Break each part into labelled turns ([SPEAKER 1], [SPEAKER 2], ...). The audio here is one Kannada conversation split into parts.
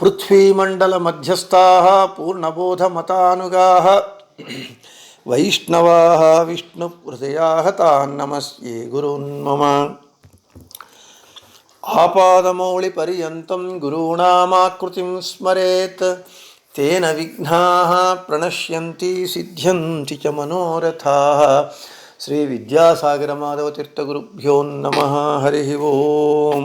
[SPEAKER 1] పృథ్వీమండలమధ్యస్థా పూర్ణబోధమతానుగా వైష్ణవా విష్ణు విష్ణుహృదయా తాన్నమస్యే ఆపాదమౌళి పర్యంతం గురూణామాకృతిం స్మరేత్ తేన విఘ్నా ప్రణశ్యంతి సిద్ధ్యంతి చ మనోరథా శ్రీ విద్యాసాగరమాధవతీర్థగురుభ్యో నమ హరి ఓం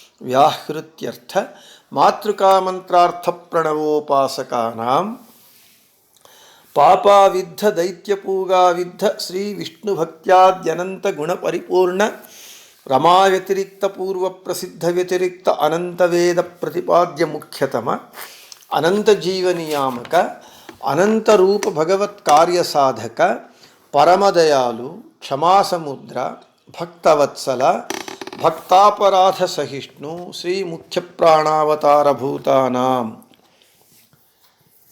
[SPEAKER 1] ಚತುರಕ್ಷರಾರ್ಥ ವ್ಯಾಹೃತ್ಯರ್ಥ ಮಾತೃಕಾಮಂತ್ರಾರ್ಥ ಪ್ರಣವೋಪಾಸಕಾನಾಂ ಪಾಪಾವಿದ್ಧ ದೈತ್ಯಪೂಗಾವಿದ್ಧ ಶ್ರೀ ವಿಷ್ಣುಭಕ್ತ್ಯಾದ್ಯನಂತ ಗುಣಪರಿಪೂರ್ಣ ರಮಾವ್ಯತಿರಿಕ್ತ ಪೂರ್ವ ಪ್ರಸಿದ್ಧ ವ್ಯತಿರಿಕ್ತ ಅನಂತವೇದ ಪ್ರತಿಪಾದ್ಯ ಮುಖ್ಯತಮ ಅನಂತ ಜೀವನಿಯಾಮಕ ಅನಂತರೂಪ ಭಗವತ್ ಕಾರ್ಯ ಸಾಧಕ ಪರಮದಯಾಲು ಕ್ಷಮಾಸಮುದ್ರ ಭಕ್ತವತ್ಸಲ ಭಕ್ತಾಪರಾಧ ಸಹಿಷ್ಣು ಶ್ರೀ ಮುಖ್ಯ ಪ್ರಾಣಾವತಾರಭೂತಾನಾಂ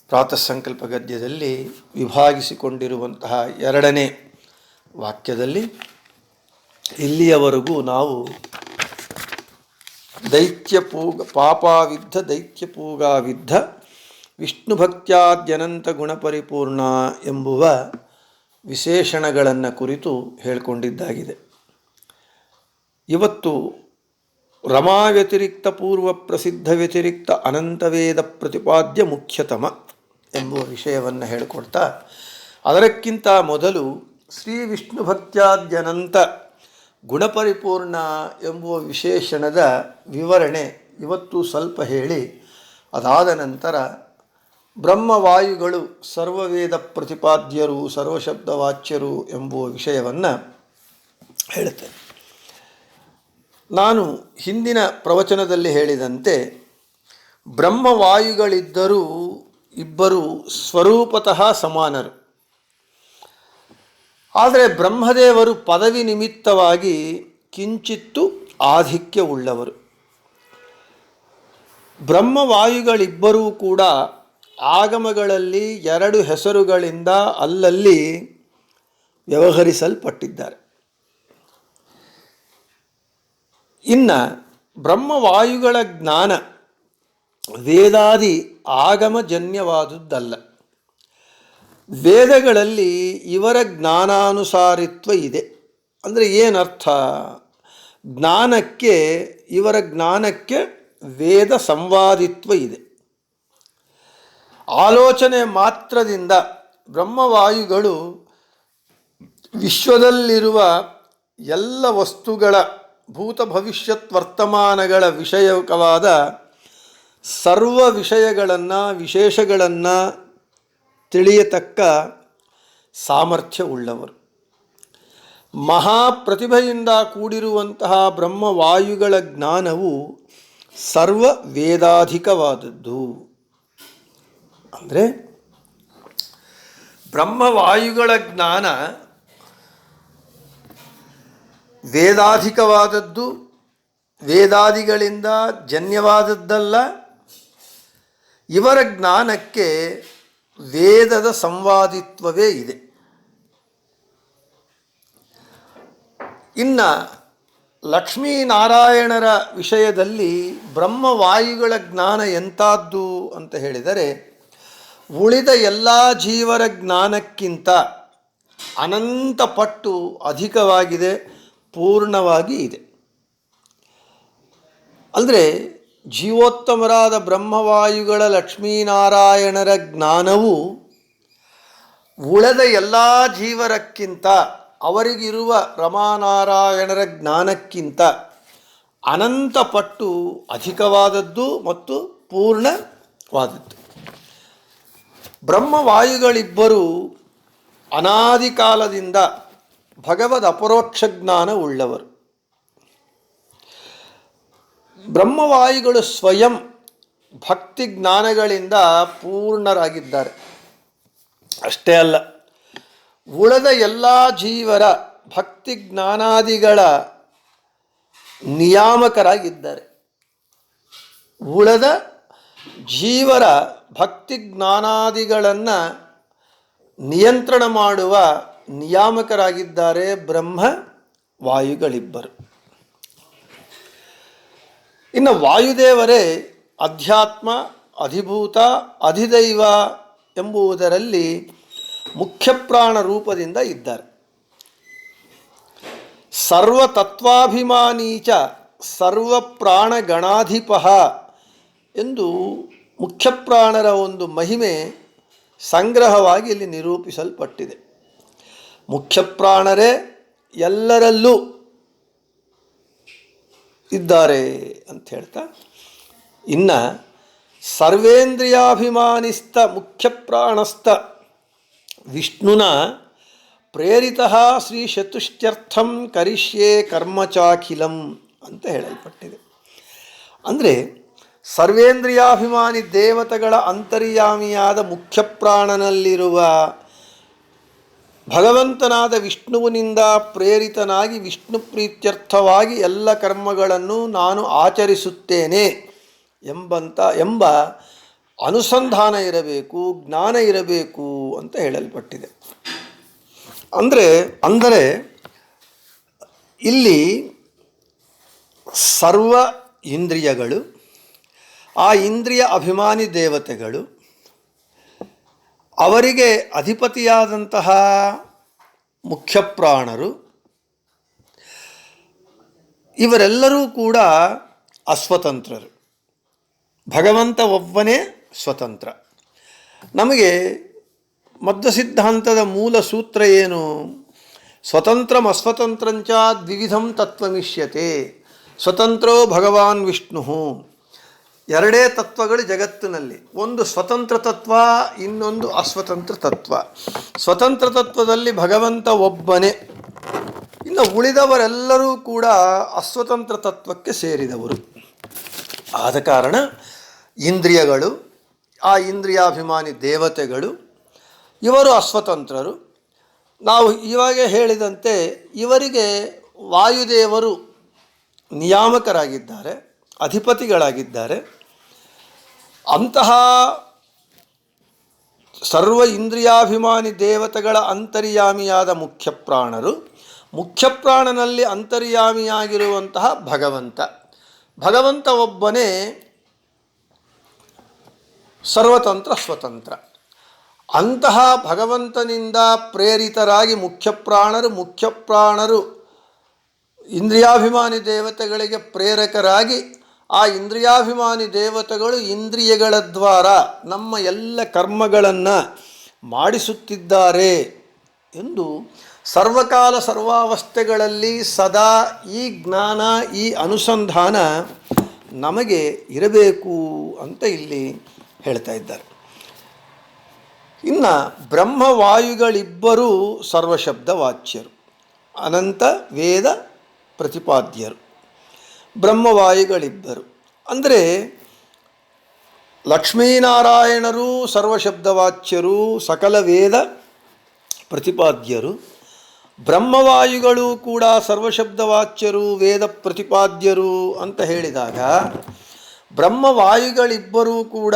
[SPEAKER 1] ಪ್ರಾತಃ ಸಂಕಲ್ಪ ಗದ್ಯದಲ್ಲಿ ವಿಭಾಗಿಸಿಕೊಂಡಿರುವಂತಹ ಎರಡನೇ ವಾಕ್ಯದಲ್ಲಿ ಇಲ್ಲಿಯವರೆಗೂ ನಾವು ದೈತ್ಯಪೂಗ ಪಾಪಾವಿದ್ಧ, ದೈತ್ಯಪೂಗಾವಿದ್ಧ ವಿಷ್ಣು ಭಕ್ತ್ಯಾದ್ಯನಂತ ಗುಣಪರಿಪೂರ್ಣ ಎಂಬುವ ವಿಶೇಷಣಗಳನ್ನು ಕುರಿತು ಹೇಳಿಕೊಂಡಿದ್ದಾಗಿದೆ. ಇವತ್ತು ರಮಾ ವ್ಯತಿರಿಕ್ತ ಪೂರ್ವ ಪ್ರಸಿದ್ಧ ವ್ಯತಿರಿಕ್ತ ಅನಂತವೇದ ಪ್ರತಿಪಾದ್ಯ ಮುಖ್ಯತಮ ಎಂಬುವ ವಿಷಯವನ್ನು ಹೇಳಿಕೊಡ್ತಾ, ಅದಕ್ಕಿಂತ ಮೊದಲು ಶ್ರೀ ವಿಷ್ಣು ಭಕ್ತ್ಯಾದ್ಯನಂತ ಗುಣಪರಿಪೂರ್ಣ ಎಂಬುವ ವಿಶೇಷಣದ ವಿವರಣೆ ಇವತ್ತು ಸ್ವಲ್ಪ ಹೇಳಿ, ಅದಾದ ನಂತರ ಬ್ರಹ್ಮವಾಯುಗಳು ಸರ್ವವೇದ ಪ್ರತಿಪಾದ್ಯರು, ಸರ್ವಶಬ್ದವಾಚ್ಯರು ಎಂಬುವ ವಿಷಯವನ್ನು ಹೇಳುತ್ತೇನೆ. ನಾನು ಹಿಂದಿನ ಪ್ರವಚನದಲ್ಲಿ ಹೇಳಿದಂತೆ ಬ್ರಹ್ಮವಾಯುಗಳಿದ್ದರೂ ಇಬ್ಬರು ಸ್ವರೂಪತಃ ಸಮಾನರು. ಆದರೆ ಬ್ರಹ್ಮದೇವರು ಪದವಿ ನಿಮಿತ್ತವಾಗಿ ಕಿಂಚಿತ್ತು ಆಧಿಕ್ಯವುಳ್ಳವರು ಬ್ರಹ್ಮವಾಯುಗಳಿಬ್ಬರೂ ಕೂಡ ಆಗಮಗಳಲ್ಲಿ ಎರಡು ಹೆಸರುಗಳಿಂದ ಅಲ್ಲಲ್ಲಿ ವ್ಯವಹರಿಸಲ್ಪಟ್ಟಿದ್ದಾರೆ. ಇನ್ನು ಬ್ರಹ್ಮವಾಯುಗಳ ಜ್ಞಾನ ವೇದಾದಿ ಆಗಮಜನ್ಯವಾದುದ್ದಲ್ಲ ವೇದಗಳಲ್ಲಿ ಇವರ ಜ್ಞಾನಾನುಸಾರಿತ್ವ ಇದೆ. ಅಂದರೆ ಏನರ್ಥ? ಜ್ಞಾನಕ್ಕೆ, ಇವರ ಜ್ಞಾನಕ್ಕೆ ವೇದ ಸಂವಾದಿತ್ವ ಇದೆ. ಆಲೋಚನೆ ಮಾತ್ರದಿಂದ ಬ್ರಹ್ಮವಾಯುಗಳು ವಿಶ್ವದಲ್ಲಿರುವ ಎಲ್ಲ ವಸ್ತುಗಳ ಭೂತ ಭವಿಷ್ಯತ್ ವರ್ತಮಾನಗಳ ವಿಷಯಕವಾದ ಸರ್ವ ವಿಷಯಗಳನ್ನು, ವಿಶೇಷಗಳನ್ನು ತಿಳಿಯತಕ್ಕ ಸಾಮರ್ಥ್ಯವುಳ್ಳವರು. ಮಹಾಪ್ರತಿಭೆಯಿಂದ ಕೂಡಿರುವಂತಹ ಬ್ರಹ್ಮವಾಯುಗಳ ಜ್ಞಾನವು ಸರ್ವ ವೇದಾಧಿಕವಾದದ್ದು. ಅಂದರೆ ಬ್ರಹ್ಮವಾಯುಗಳ ಜ್ಞಾನ ವೇದಾಧಿಕವಾದದ್ದು, ವೇದಾದಿಗಳಿಂದ ಜನ್ಯವಾದದ್ದಲ್ಲ. ಇವರ ಜ್ಞಾನಕ್ಕೆ ವೇದದ ಸಂವಾದಿತ್ವವೇ ಇದೆ. ಇನ್ನು ಲಕ್ಷ್ಮೀನಾರಾಯಣರ ವಿಷಯದಲ್ಲಿ ಬ್ರಹ್ಮವಾಯುಗಳ ಜ್ಞಾನ ಎಂಥದ್ದು ಅಂತ ಹೇಳಿದರೆ, ಉಳಿದ ಎಲ್ಲ ಜೀವರ ಜ್ಞಾನಕ್ಕಿಂತ ಅನಂತ ಪಟ್ಟು ಅಧಿಕವಾಗಿದೆ. ಪೂರ್ಣವಾಗಿ ಇದೆ. ಅಂದರೆ ಜೀವೋತ್ತಮರಾದ ಬ್ರಹ್ಮವಾಯುಗಳ ಲಕ್ಷ್ಮೀನಾರಾಯಣರ ಜ್ಞಾನವು ಉಳದ ಎಲ್ಲ ಜೀವರಕ್ಕಿಂತ, ಅವರಿಗಿರುವ ರಮಾನಾರಾಯಣರ ಜ್ಞಾನಕ್ಕಿಂತ ಅನಂತ ಪಟ್ಟು ಅಧಿಕವಾದದ್ದು ಮತ್ತು ಪೂರ್ಣವಾದದ್ದು. ಬ್ರಹ್ಮವಾಯುಗಳಿಬ್ಬರು ಅನಾದಿ ಕಾಲದಿಂದ ಭಗವದ್ ಅಪರೋಕ್ಷ ಜ್ಞಾನ ಉಳ್ಳವರು ಬ್ರಹ್ಮವಾಯುಗಳು ಸ್ವಯಂ ಭಕ್ತಿ ಜ್ಞಾನಗಳಿಂದ ಪೂರ್ಣರಾಗಿದ್ದಾರೆ. ಅಷ್ಟೇ ಅಲ್ಲ, ಉಳದ ಎಲ್ಲ ಜೀವರ ಭಕ್ತಿ ಜ್ಞಾನಾದಿಗಳ ನಿಯಾಮಕರಾಗಿದ್ದಾರೆ. ಉಳದ ಜೀವರ ಭಕ್ತಿ ಜ್ಞಾನಾದಿಗಳನ್ನು ನಿಯಂತ್ರಣ ಮಾಡುವ ನಿಯಾಮಕರಾಗಿದ್ದಾರೆ ಬ್ರಹ್ಮ ವಾಯುಗಳಿಬ್ಬರು. ಇನ್ನು ವಾಯುದೇವರೇ ಅಧ್ಯಾತ್ಮ, ಅಧಿಭೂತ, ಅಧಿದೈವ ಎಂಬುದರಲ್ಲಿ ಮುಖ್ಯಪ್ರಾಣ ರೂಪದಿಂದ ಇದ್ದಾರೆ. ಸರ್ವತತ್ವಾಭಿಮಾನೀಚ ಸರ್ವಪ್ರಾಣಗಣಾಧಿಪ ಎಂದು ಮುಖ್ಯಪ್ರಾಣರ ಒಂದು ಮಹಿಮೆ ಸಂಗ್ರಹವಾಗಿ ಇಲ್ಲಿ ನಿರೂಪಿಸಲ್ಪಟ್ಟಿದೆ. ಮುಖ್ಯಪ್ರಾಣರೇ ಎಲ್ಲರಲ್ಲೂ ಇದ್ದಾರೆ ಅಂತ ಹೇಳ್ತಾ, ಇನ್ನು ಸರ್ವೇಂದ್ರಿಯಾಭಿಮಾನಿಸ್ತ ಮುಖ್ಯಪ್ರಾಣಸ್ಥ ವಿಷ್ಣುನ ಪ್ರೇರಿತ ಶ್ರೀ ಚತುಷ್ಟ್ಯರ್ಥಂ ಕರಿಷ್ಯೆ ಕರ್ಮಚಾಖಿಲಂ ಅಂತ ಹೇಳಲ್ಪಟ್ಟಿದೆ. ಅಂದರೆ ಸರ್ವೇಂದ್ರಿಯಾಭಿಮಾನಿ ದೇವತೆಗಳ ಅಂತರ್ಯಾಮಿಯಾದ ಮುಖ್ಯಪ್ರಾಣನಲ್ಲಿರುವ ಭಗವಂತನಾದ ವಿಷ್ಣುವಿನಿಂದ ಪ್ರೇರಿತನಾಗಿ ವಿಷ್ಣು ಪ್ರೀತ್ಯರ್ಥವಾಗಿ ಎಲ್ಲ ಕರ್ಮಗಳನ್ನು ನಾನು ಆಚರಿಸುತ್ತೇನೆ ಎಂಬಂತ, ಎಂಬ ಅನುಸಂಧಾನ ಇರಬೇಕು, ಜ್ಞಾನ ಇರಬೇಕು ಅಂತ ಹೇಳಲ್ಪಟ್ಟಿದೆ. ಅಂದರೆ ಅಂದರೆ ಇಲ್ಲಿ ಸರ್ವ ಇಂದ್ರಿಯಗಳು, ಆ ಇಂದ್ರಿಯ ಅಭಿಮಾನಿ ದೇವತೆಗಳು ಅವರಿಗೆ ಅಧಿಪತಿಯಾದಂತಹ ಮುಖ್ಯಪ್ರಾಣರು ಇವರೆಲ್ಲರೂ ಕೂಡ ಅಸ್ವತಂತ್ರರು. ಭಗವಂತ ಒಬ್ಬನೇ ಸ್ವತಂತ್ರ. ನಮಗೆ ಮಧ್ವ ಸಿದ್ಧಾಂತದ ಮೂಲ ಸೂತ್ರ ಏನು? ಸ್ವತಂತ್ರಂ ಅಸ್ವತಂತ್ರಂಚ ದ್ವಿವಿಧಂ ತತ್ವಮಿಷ್ಯತೆ ಸ್ವತಂತ್ರೋ ಭಗವಾನ್ ವಿಷ್ಣು ಎರಡೇ ತತ್ವಗಳು ಜಗತ್ತಿನಲ್ಲಿ. ಒಂದು ಸ್ವತಂತ್ರ ತತ್ವ, ಇನ್ನೊಂದು ಅಸ್ವತಂತ್ರ ತತ್ವ. ಸ್ವತಂತ್ರ ತತ್ವದಲ್ಲಿ ಭಗವಂತ ಒಬ್ಬನೇ. ಇನ್ನು ಉಳಿದವರೆಲ್ಲರೂ ಕೂಡ ಅಸ್ವತಂತ್ರ ತತ್ವಕ್ಕೆ ಸೇರಿದವರು. ಆದ ಕಾರಣ ಇಂದ್ರಿಯಗಳು, ಆ ಇಂದ್ರಿಯಾಭಿಮಾನಿ ದೇವತೆಗಳು, ಇವರು ಅಸ್ವತಂತ್ರರು. ನಾವು ಇವಾಗ ಹೇಳಿದಂತೆ ಇವರಿಗೆ ವಾಯುದೇವರು ನಿಯಾಮಕರಾಗಿದ್ದಾರೆ, ಅಧಿಪತಿಗಳಾಗಿದ್ದಾರೆ. ಅಂತಹ ಸರ್ವ ಇಂದ್ರಿಯಾಭಿಮಾನಿ ದೇವತೆಗಳ ಅಂತರ್ಯಾಮಿಯಾದ ಮುಖ್ಯಪ್ರಾಣರು, ಮುಖ್ಯಪ್ರಾಣನಲ್ಲಿ ಅಂತರ್ಯಾಮಿಯಾಗಿರುವಂತಹ ಭಗವಂತ. ಭಗವಂತ ಒಬ್ಬನೇ ಸರ್ವತಂತ್ರ, ಸ್ವತಂತ್ರ. ಅಂತಹ ಭಗವಂತನಿಂದ ಪ್ರೇರಿತರಾಗಿ ಮುಖ್ಯಪ್ರಾಣರು ಮುಖ್ಯಪ್ರಾಣರು ಇಂದ್ರಿಯಾಭಿಮಾನಿ ದೇವತೆಗಳಿಗೆ ಪ್ರೇರಕರಾಗಿ ಆ ಇಂದ್ರಿಯಾಭಿಮಾನಿ ದೇವತೆಗಳು ಇಂದ್ರಿಯಗಳ ದ್ವಾರ ನಮ್ಮ ಎಲ್ಲ ಕರ್ಮಗಳನ್ನು ಮಾಡಿಸುತ್ತಿದ್ದಾರೆ ಎಂದು ಸರ್ವಕಾಲ ಸರ್ವಾವಸ್ಥೆಗಳಲ್ಲಿ ಸದಾ ಈ ಜ್ಞಾನ, ಈ ಅನುಸಂಧಾನ ನಮಗೆ ಇರಬೇಕು ಅಂತ ಇಲ್ಲಿ ಹೇಳ್ತಾ ಇದ್ದಾರೆ. ಇನ್ನು ಬ್ರಹ್ಮವಾಯುಗಳಿಬ್ಬರೂ ಸರ್ವಶಬ್ದ ವಾಚ್ಯರು ಅನಂತ ವೇದ ಪ್ರತಿಪಾದ್ಯರು. ಬ್ರಹ್ಮವಾಯುಗಳಿಬ್ಬರು ಅಂದರೆ ಲಕ್ಷ್ಮೀನಾರಾಯಣರು, ಸರ್ವಶಬ್ದವಾಚ್ಯರು, ಸಕಲ ವೇದ ಪ್ರತಿಪಾದ್ಯರು, ಬ್ರಹ್ಮವಾಯುಗಳು ಕೂಡ ಸರ್ವಶಬ್ದವಾಚ್ಯರು, ವೇದ ಪ್ರತಿಪಾದ್ಯರು ಅಂತ ಹೇಳಿದಾಗ ಬ್ರಹ್ಮವಾಯುಗಳಿಬ್ಬರೂ ಕೂಡ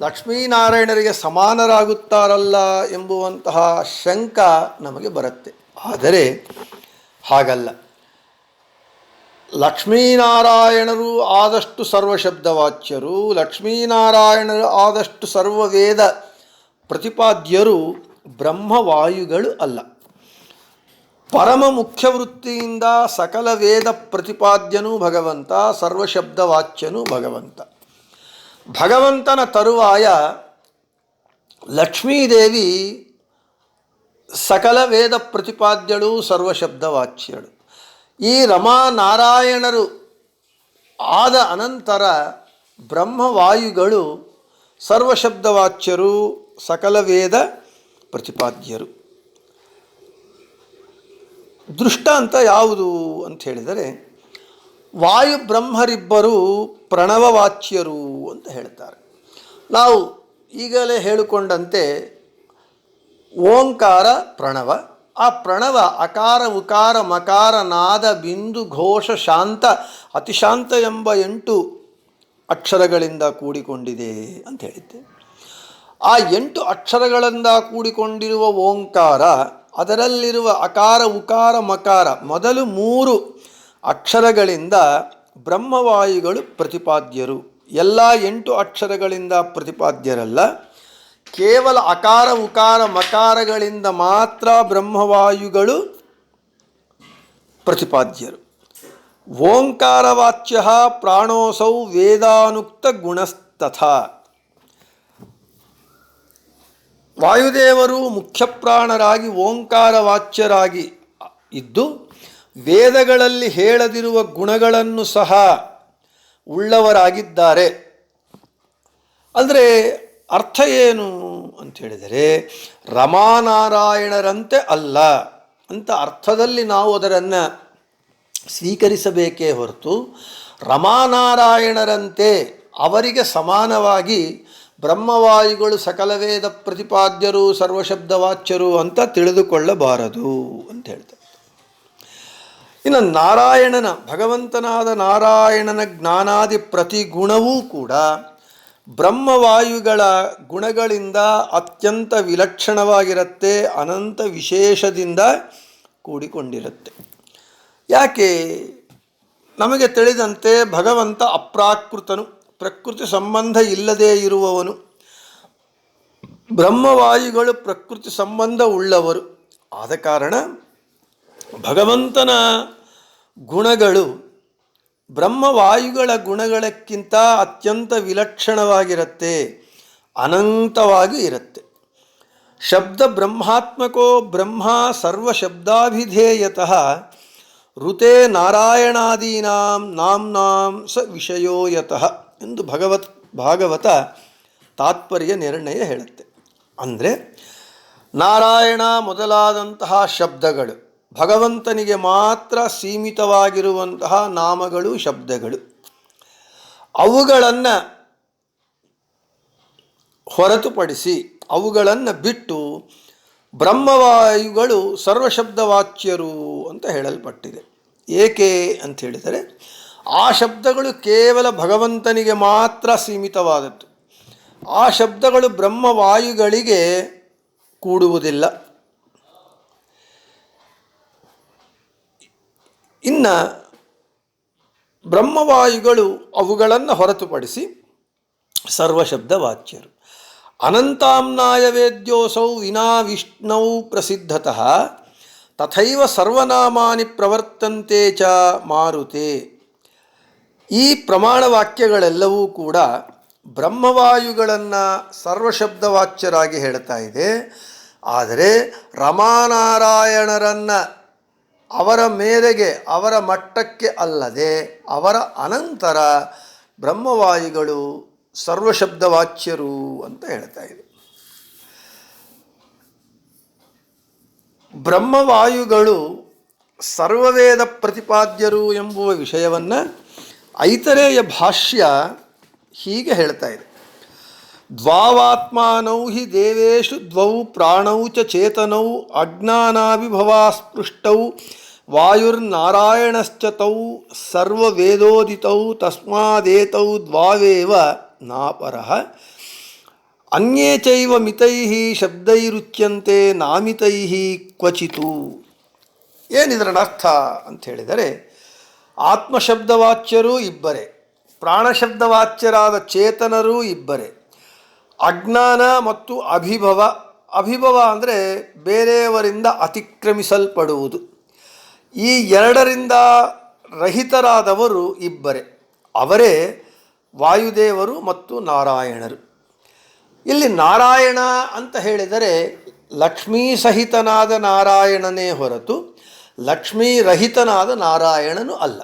[SPEAKER 1] ಲಕ್ಷ್ಮೀನಾರಾಯಣರಿಗೆ ಸಮಾನರಾಗುತ್ತಾರಲ್ಲ ಎಂಬುವಂತಹ ಶಂಕ ನಮಗೆ ಬರುತ್ತೆ. ಆದರೆ ಹಾಗಲ್ಲ. ಲಕ್ಷ್ಮೀನಾರಾಯಣರು ಆದಷ್ಟು ಸರ್ವಶಬ್ದವಾಚ್ಯರು, ಲಕ್ಷ್ಮೀನಾರಾಯಣರು ಆದಷ್ಟು ಸರ್ವವೇದ ಪ್ರತಿಪಾದ್ಯರು ಬ್ರಹ್ಮವಾಯುಗಳು ಅಲ್ಲ. ಪರಮ ಮುಖ್ಯ ವೃತ್ತಿಯಿಂದ ಸಕಲ ವೇದ ಪ್ರತಿಪಾದ್ಯನೂ ಭಗವಂತ, ಸರ್ವಶಬ್ದವಾಚ್ಯನೂ ಭಗವಂತ. ಭಗವಂತನ ತರುವಾಯ ಲಕ್ಷ್ಮೀದೇವಿ ಸಕಲ ವೇದ ಪ್ರತಿಪಾದ್ಯಳು ಸರ್ವಶಬ್ದವಾಚ್ಯಳು. ಈ ರಮಾನಾರಾಯಣರು ಆದ ಅನಂತರ ಬ್ರಹ್ಮವಾಯುಗಳು ಸರ್ವಶಬ್ದವಾಚ್ಯರು ಸಕಲ ವೇದ ಪ್ರತಿಪಾದ್ಯರು. ದೃಷ್ಟಾಂತ ಯಾವುದು ಅಂತ ಹೇಳಿದರೆ ವಾಯು ಬ್ರಹ್ಮರಿಬ್ಬರು ಪ್ರಣವವಾಚ್ಯರು ಅಂತ ಹೇಳ್ತಾರೆ. ನಾವು ಈಗಲೇ ಹೇಳಿಕೊಂಡಂತೆ ಓಂಕಾರ ಪ್ರಣವ ಆ ಪ್ರಣವ ಅಕಾರ, ಉಕಾರ, ಮಕಾರ, ನಾದ, ಬಿಂದು, ಘೋಷ, ಶಾಂತ, ಅತಿಶಾಂತ ಎಂಬ ಎಂಟು ಅಕ್ಷರಗಳಿಂದ ಕೂಡಿಕೊಂಡಿದೆ ಅಂತ ಹೇಳಿದ್ದೆ. ಆ ಎಂಟು ಅಕ್ಷರಗಳಿಂದ ಕೂಡಿಕೊಂಡಿರುವ ಓಂಕಾರ, ಅದರಲ್ಲಿರುವ ಅಕಾರ, ಉಕಾರ, ಮಕಾರ ಮೊದಲು ಮೂರು ಅಕ್ಷರಗಳಿಂದ ಬ್ರಹ್ಮವಾಯುಗಳು ಪ್ರತಿಪಾದ್ಯರು. ಎಲ್ಲ ಎಂಟು ಅಕ್ಷರಗಳಿಂದ ಪ್ರತಿಪಾದ್ಯರಲ್ಲ ಕೇವಲ ಅಕಾರ ಉಕಾರ ಮಕಾರಗಳಿಂದ ಮಾತ್ರ ಬ್ರಹ್ಮವಾಯುಗಳು ಪ್ರತಿಪಾದ್ಯರು. ಓಂಕಾರವಾಚ್ಯ ಪ್ರಾಣೋಸೌ ವೇದಾನುಕ್ತ ಗುಣಸ್ತಥ. ವಾಯುದೇವರು ಮುಖ್ಯಪ್ರಾಣರಾಗಿ ಓಂಕಾರವಾಚ್ಯರಾಗಿ ಇದ್ದು ವೇದಗಳಲ್ಲಿ ಹೇಳದಿರುವ ಗುಣಗಳನ್ನು ಸಹ ಉಳ್ಳವರಾಗಿದ್ದಾರೆ. ಅಂದರೆ ಅರ್ಥ ಏನು ಅಂತ ಹೇಳಿದರೆ, ರಮಾನಾರಾಯಣರಂತೆ ಅಲ್ಲ ಅಂತ ಅರ್ಥದಲ್ಲಿ ನಾವು ಅದರನ್ನು ಸ್ವೀಕರಿಸಬೇಕೇ ಹೊರತು, ರಮಾನಾರಾಯಣರಂತೆ ಅವರಿಗೆ ಸಮಾನವಾಗಿ ಬ್ರಹ್ಮವಾಯುಗಳು ಸಕಲ ವೇದ ಪ್ರತಿಪಾದ್ಯರು, ಸರ್ವಶಬ್ದವಾಚ್ಯರು ಅಂತ ತಿಳಿದುಕೊಳ್ಳಬಾರದು ಅಂತ ಹೇಳ್ತಾರೆ. ಇನ್ನು ನಾರಾಯಣನ, ಭಗವಂತನಾದ ನಾರಾಯಣನ ಜ್ಞಾನಾದಿ ಪ್ರತಿ ಗುಣವೂ ಕೂಡ ಬ್ರಹ್ಮವಾಯುಗಳ ಗುಣಗಳಿಂದ ಅತ್ಯಂತ ವಿಲಕ್ಷಣವಾಗಿರುತ್ತೆ, ಅನಂತ ವಿಶೇಷದಿಂದ ಕೂಡಿಕೊಂಡಿರುತ್ತೆ. ಯಾಕೆ? ನಮಗೆ ತಿಳಿದಂತೆ ಭಗವಂತ ಅಪ್ರಾಕೃತನು, ಪ್ರಕೃತಿ ಸಂಬಂಧ ಇಲ್ಲದೇ ಇರುವವನು. ಬ್ರಹ್ಮವಾಯುಗಳು ಪ್ರಕೃತಿ ಸಂಬಂಧ ಉಳ್ಳವರು. ಆದ ಕಾರಣ ಭಗವಂತನ ಗುಣಗಳು ಬ್ರಹ್ಮವಾಯುಗಳ ಗುಣಗಳಕ್ಕಿಂತ ಅತ್ಯಂತ ವಿಲಕ್ಷಣವಾಗಿರುತ್ತೆ, ಅನಂತವಾಗಿ ಇರುತ್ತೆ. ಶಬ್ದ ಬ್ರಹ್ಮಾತ್ಮಕೋ ಬ್ರಹ್ಮ ಸರ್ವಶಬ್ದಾಭಿಧೇಯತಃ ಋತೆ ನಾರಾಯಣಾದೀನಾಂ ನಾಂನಾಂ ಸ ವಿಷಯೋಯತಃ ಎಂದು ಭಗವತ್ ಭಾಗವತ ತಾತ್ಪರ್ಯ ನಿರ್ಣಯ ಹೇಳುತ್ತೆ. ಅಂದರೆ ನಾರಾಯಣ ಮೊದಲಾದಂತಹ ಶಬ್ದಗಳು ಭಗವಂತನಿಗೆ ಮಾತ್ರ ಸೀಮಿತವಾಗಿರುವಂತಹ ನಾಮಗಳು, ಶಬ್ದಗಳು. ಅವುಗಳನ್ನು ಹೊರತುಪಡಿಸಿ, ಅವುಗಳನ್ನು ಬಿಟ್ಟು ಬ್ರಹ್ಮವಾಯುಗಳು ಸರ್ವಶಬ್ದವಾಚ್ಯರು ಅಂತ ಹೇಳಲ್ಪಟ್ಟಿದೆ. ಏಕೆ ಅಂತ ಹೇಳಿದರೆ, ಆ ಶಬ್ದಗಳು ಕೇವಲ ಭಗವಂತನಿಗೆ ಮಾತ್ರ ಸೀಮಿತವಾದದ್ದು. ಆ ಶಬ್ದಗಳು ಬ್ರಹ್ಮವಾಯುಗಳಿಗೆ ಕೂಡುವುದಿಲ್ಲ. ಇನ್ನು ಬ್ರಹ್ಮವಾಯುಗಳು ಅವುಗಳನ್ನು ಹೊರತುಪಡಿಸಿ ಸರ್ವಶಬ್ದವಾಚ್ಯರು. ಅನಂತಾಂನಾಯ ವೇದ್ಯೋಸೌ ವಿನಾ ವಿಷ್ಣೌ ಪ್ರಸಿದ್ಧತಃ ತಥೈವ ಸರ್ವನಾಮಾನಿ ಪ್ರವರ್ತಂತೆ ಚ ಮಾರುತೆ. ಈ ಪ್ರಮಾಣ ವಾಕ್ಯಗಳೆಲ್ಲವೂ ಕೂಡ ಬ್ರಹ್ಮವಾಯುಗಳನ್ನು ಸರ್ವಶಬ್ದವಾಚ್ಯರಾಗಿ ಹೇಳ್ತಾ ಇದೆ. ಆದರೆ ರಮಾನಾರಾಯಣರನ್ನು ಅವರ ಮೇರೆಗೆ, ಅವರ ಮಟ್ಟಕ್ಕೆ ಅಲ್ಲದೆ ಅವರ ಅನಂತರ ಬ್ರಹ್ಮವಾಯುಗಳು ಸರ್ವಶಬ್ದವಾಚ್ಯರು ಅಂತ ಹೇಳ್ತಾ ಇದೆ. ಬ್ರಹ್ಮವಾಯುಗಳು ಸರ್ವವೇದ ಪ್ರತಿಪಾದ್ಯರು ಎಂಬುವ ವಿಷಯವನ್ನು ಐತರೇಯ ಭಾಷ್ಯ ಹೀಗೆ ಹೇಳ್ತಾ ಇದೆ. ದ್ವಾವಾತ್ಮಾನೌ ಹಿ ದೇವೇಶು ದ್ವೌ ಪ್ರಾಣೌ ಚ ಚೇತನೌ ಅಜ್ಞಾನಾವಿಭವಾಸ್ಪೃಷ್ಟೌ ವಾಯುರ್ನಾರಾಯಣಶ್ಚ ತೌ ಸರ್ವವೇದೋದಿತೌ ತಸ್ಮಾದೇತೌ ದ್ವಾವೇವ ನಾಪರಃ ಅನ್ಯೇ ಚೈವ ಮಿತೈ ಶಬ್ದೈರುಚ್ಯಂತೆ ನಾಮಿತೈ ಕ್ವಚಿತು. ಏನಿದರನರ್ಥ ಅಂತ ಹೇಳಿದರೆ ಆತ್ಮಶಬ್ದವಾಚ್ಯರೂ ಇಬ್ಬರೇ, ಪ್ರಾಣಶಬ್ದವಾಚ್ಯರಾದ ಚೇತನರೂ ಇಬ್ಬರೇ. ಅಜ್ಞಾನ ಮತ್ತು ಅಭಿಭವ ಅಭಿಭವ ಅಂದರೆ ಬೇರೆಯವರಿಂದ ಅತಿಕ್ರಮಿಸಲ್ಪಡುವುದು. ಈ ಎರಡರಿಂದ ರಹಿತರಾದವರು ಇಬ್ಬರೇ. ಅವರೇ ವಾಯುದೇವರು ಮತ್ತು ನಾರಾಯಣರು. ಇಲ್ಲಿ ನಾರಾಯಣ ಅಂತ ಹೇಳಿದರೆ ಲಕ್ಷ್ಮೀ ಸಹಿತನಾದ ನಾರಾಯಣನೇ ಹೊರತು ಲಕ್ಷ್ಮೀ ರಹಿತನಾದ ನಾರಾಯಣನು ಅಲ್ಲ.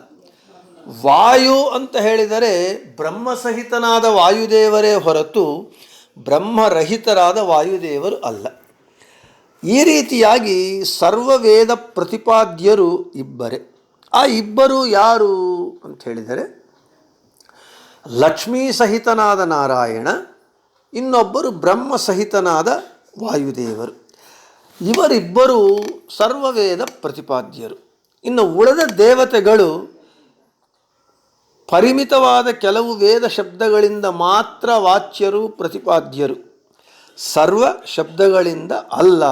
[SPEAKER 1] ವಾಯು ಅಂತ ಹೇಳಿದರೆ ಬ್ರಹ್ಮ ಸಹಿತನಾದ ವಾಯುದೇವರೇ ಹೊರತು ಬ್ರಹ್ಮರಹಿತರಾದ ವಾಯುದೇವರು ಅಲ್ಲ. ಈ ರೀತಿಯಾಗಿ ಸರ್ವವೇದ ಪ್ರತಿಪಾದ್ಯರು ಇಬ್ಬರೇ. ಆ ಇಬ್ಬರು ಯಾರು ಅಂತ ಹೇಳಿದರೆ, ಲಕ್ಷ್ಮೀ ಸಹಿತನಾದ ನಾರಾಯಣ, ಇನ್ನೊಬ್ಬರು ಬ್ರಹ್ಮ ಸಹಿತನಾದ ವಾಯುದೇವರು. ಇವರಿಬ್ಬರು ಸರ್ವವೇದ ಪ್ರತಿಪಾದ್ಯರು. ಇನ್ನು ಉಳಿದ ದೇವತೆಗಳು ಪರಿಮಿತವಾದ ಕೆಲವು ವೇದ ಶಬ್ದಗಳಿಂದ ಮಾತ್ರ ವಾಚ್ಯರು ಪ್ರತಿಪಾದ್ಯರು. ಸರ್ವ ಶಬ್ದಗಳಿಂದ ಅಲ್ಲ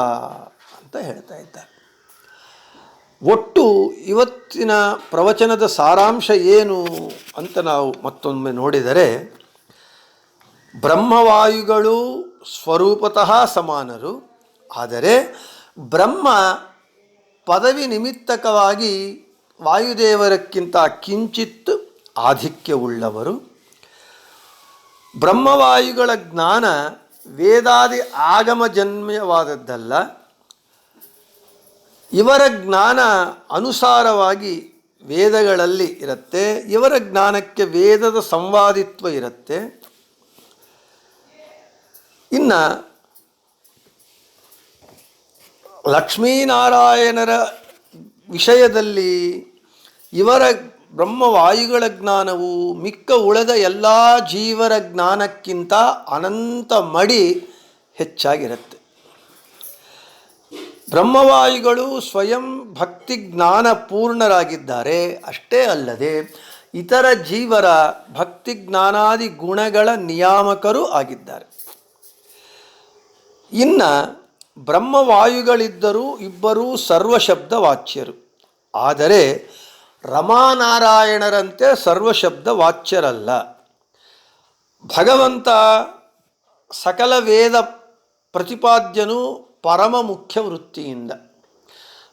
[SPEAKER 1] ಅಂತ ಹೇಳ್ತಾ ಇದ್ದಾರೆ. ಒಟ್ಟು ಇವತ್ತಿನ ಪ್ರವಚನದ ಸಾರಾಂಶ ಏನು ಅಂತ ನಾವು ಮತ್ತೊಮ್ಮೆ ನೋಡಿದರೆ, ಬ್ರಹ್ಮವಾಯುಗಳು ಸ್ವರೂಪತಃ ಸಮಾನರು, ಆದರೆ ಬ್ರಹ್ಮ ಪದವಿ ನಿಮಿತ್ತಕವಾಗಿ ವಾಯುದೇವರಕ್ಕಿಂತ ಕಿಂಚಿತ್ ಆಧಿಕ್ಯವುಳ್ಳವರು. ಬ್ರಹ್ಮವಾಯುಗಳ ಜ್ಞಾನ ವೇದಾದಿ ಆಗಮ ಜನ್ಮವಾದದ್ದಲ್ಲ ಇವರ ಜ್ಞಾನ ಅನುಸಾರವಾಗಿ ವೇದಗಳಲ್ಲಿ ಇರುತ್ತೆ, ಇವರ ಜ್ಞಾನಕ್ಕೆ ವೇದದ ಸಂವಾದಿತ್ವ ಇರುತ್ತೆ. ಇನ್ನು ಲಕ್ಷ್ಮೀನಾರಾಯಣರ ವಿಷಯದಲ್ಲಿ ಇವರ ಬ್ರಹ್ಮವಾಯುಗಳ ಜ್ಞಾನವು ಮಿಕ್ಕ ಉಳದ ಎಲ್ಲ ಜೀವರ ಜ್ಞಾನಕ್ಕಿಂತ ಅನಂತ ಮಡಿ ಹೆಚ್ಚಾಗಿರುತ್ತೆ. ಬ್ರಹ್ಮವಾಯುಗಳು ಸ್ವಯಂ ಭಕ್ತಿ ಜ್ಞಾನ ಪೂರ್ಣರಾಗಿದ್ದಾರೆ. ಅಷ್ಟೇ ಅಲ್ಲದೆ ಇತರ ಜೀವರ ಭಕ್ತಿ ಜ್ಞಾನಾದಿ ಗುಣಗಳ ನಿಯಾಮಕರೂ ಆಗಿದ್ದಾರೆ. ಇನ್ನು ಬ್ರಹ್ಮವಾಯುಗಳಿದ್ದರೂ ಇಬ್ಬರೂ ಸರ್ವಶಬ್ದ ವಾಚ್ಯರು ಆದರೆ ರಮಾನಾರಾಯಣರಂತೆ ಸರ್ವಶಬ್ದ ವಾಚ್ಯರಲ್ಲ ಭಗವಂತ ಸಕಲ ವೇದ ಪ್ರತಿಪಾದ್ಯನು ಪರಮ ಮುಖ್ಯ ವೃತ್ತಿಯಿಂದ.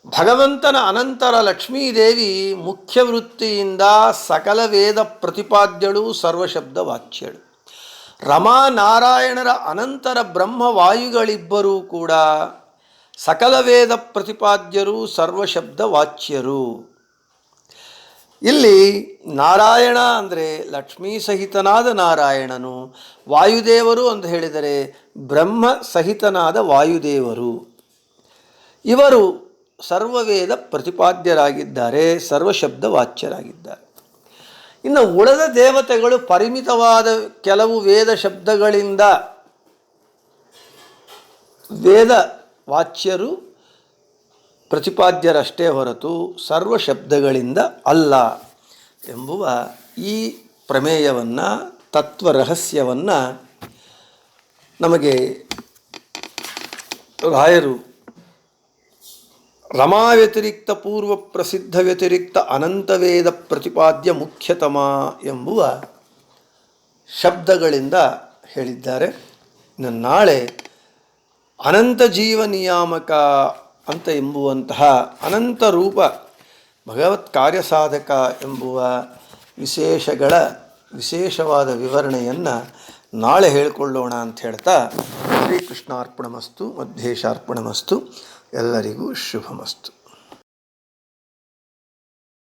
[SPEAKER 1] ಭಗವಂತನ ಅನಂತರ ಲಕ್ಷ್ಮೀದೇವಿ ಮುಖ್ಯ ವೃತ್ತಿಯಿಂದ ಸಕಲ ವೇದ ಪ್ರತಿಪಾದ್ಯಳು ಸರ್ವಶಬ್ದ ವಾಚ್ಯಳು ರಮಾನಾರಾಯಣರ ಅನಂತರ ಬ್ರಹ್ಮವಾಯುಗಳಿಬ್ಬರೂ ಕೂಡ ಸಕಲ ವೇದ ಪ್ರತಿಪಾದ್ಯರು ಸರ್ವಶಬ್ದ ವಾಚ್ಯರು ಇಲ್ಲಿ ನಾರಾಯಣ ಅಂದರೆ ಲಕ್ಷ್ಮೀ ಸಹಿತನಾದ ನಾರಾಯಣನು, ವಾಯುದೇವರು ಅಂತ ಹೇಳಿದರೆ ಬ್ರಹ್ಮ ಸಹಿತನಾದ ವಾಯುದೇವರು. ಇವರು ಸರ್ವವೇದ ಪ್ರತಿಪಾದ್ಯರಾಗಿದ್ದಾರೆ ಸರ್ವಶಬ್ದ ವಾಚ್ಯರಾಗಿದ್ದಾರೆ ಇನ್ನು ಉಳದ ದೇವತೆಗಳು ಪರಿಮಿತವಾದ ಕೆಲವು ವೇದ ಶಬ್ದಗಳಿಂದ ವೇದ ವಾಚ್ಯರು ಪ್ರತಿಪಾದ್ಯರಷ್ಟೇ ಹೊರತು ಸರ್ವ ಶಬ್ದಗಳಿಂದ ಅಲ್ಲ ಎಂಬುವ ಈ ಪ್ರಮೇಯವನ್ನು ತತ್ವ ರಹಸ್ಯವನ್ನು ನಮಗೆ ರಾಯರು ರಮಾ ವ್ಯತಿರಿಕ್ತ ಪೂರ್ವ ಪ್ರಸಿದ್ಧ ವ್ಯತಿರಿಕ್ತ ಅನಂತವೇದ ಪ್ರತಿಪಾದ್ಯ ಮುಖ್ಯತಮ ಎಂಬುವ ಶಬ್ದಗಳಿಂದ ಹೇಳಿದ್ದಾರೆ. ಇನ್ನು ನಾಳೆ ಅನಂತ ಜೀವ ನಿಯಾಮಕ ಅಂತ ಎಂಬುವಂತಹ ಅನಂತ ರೂಪ ಭಗವತ್ ಕಾರ್ಯಸಾಧಕ ಎಂಬುವ ವಿಶೇಷಗಳ ವಿಶೇಷವಾದ ವಿವರಣೆಯನ್ನು ನಾಳೆ ಹೇಳಿಕೊಳ್ಳೋಣ ಅಂತ ಹೇಳ್ತಾ ಶ್ರೀಕೃಷ್ಣಾರ್ಪಣಮಸ್ತು, ಮಧ್ಯೇಶಾರ್ಪಣಮಸ್ತು, ಎಲ್ಲರಿಗೂ ಶುಭಮಸ್ತು.